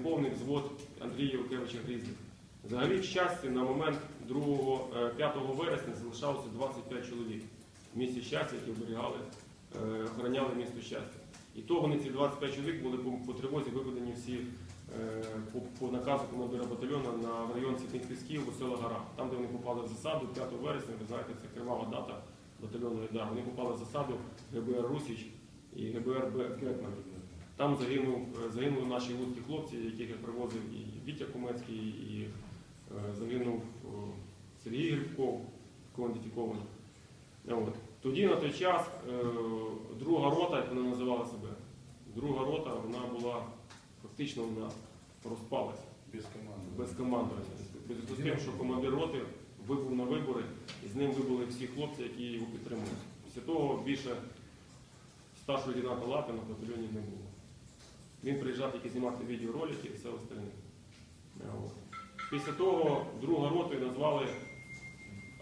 неповний взвод Андрія Євкевича Грізлик. Взагалі в щасті на момент 2, е, 5 вересня залишалося 25 чоловік в місті щастя, які оберігали, е, охороняли місто щастя. І то вони ці 25 чоловік були по, тривозі виведені всі е, по, по наказу командира батальйону на район Святих Пісків, Весела Гора. Там, де вони попали в засаду 5 вересня, ви знаєте, це кривава дата батальйону Айдар. Вони попали в засаду ГБР Русіч і ГБР Б- Гетман. Там загинув, е, загинули наші луцькі хлопці, яких я привозив і Вітя Кумецький, і е, загинув Сергій Грибков, квантифікований. От. Тоді на той час е, друга рота, як вона називала себе, друга рота, вона була фактично вона розпалася Без команди. без командування. Без з тим, що командир роти вибув на вибори, і з ним вибули всі хлопці, які його підтримують. Після того більше старшого лейтенанта Лапина в батальйоні не було. Він приїжджав тільки знімати відеоролики і все остальне. Після того другу роту назвали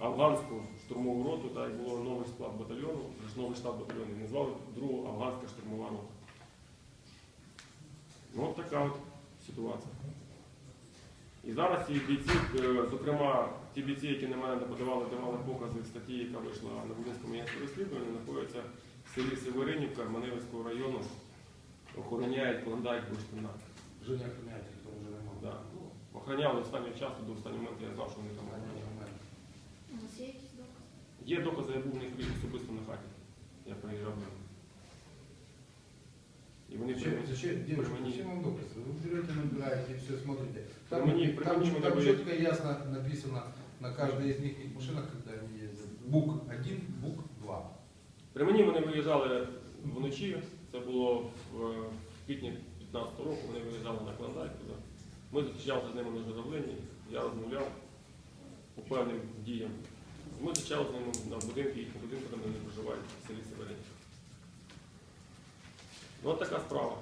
афганську штурмову роту, так як було новий склад батальйону, новий штаб батальйону, і назвали другу афганська штурмова рота. Ну, от така от ситуація. І зараз ці бійці, е, зокрема, ті бійці, які на мене подавали, давали покази статті, яка вийшла на Волинському міністрі розслідування, знаходяться в селі Северинівка Маневицького району, охороняють клондайк бурштина. Вже не охороняють, їх там вже немає. Да. Охороняли останнього часу, до останнього моменту я знав, що вони там охороняють. У нас є якісь докази? Є докази, я був в них особисто на хаті. Я приїжджав до них. І вони Зачем, при- зачем, девушка, при мені- зачем вам доказы? Вы берете, набираете и все смотрите. Там, мені- при там, мені там вони четко и ясно написано на каждой из них машинах, когда они ездят. Бук 1, бук 2. При мені вони виїжджали вночі, це було в е, квітні 15 року, вони виїжджали на Клондайк туди. Ми зустрічалися з ними на журавлині, я розмовляв по певним діям. Ми зустрічалися з ними на будинку, їхньому будинку, де вони проживають в селі Северинівка. Ну, от така справа.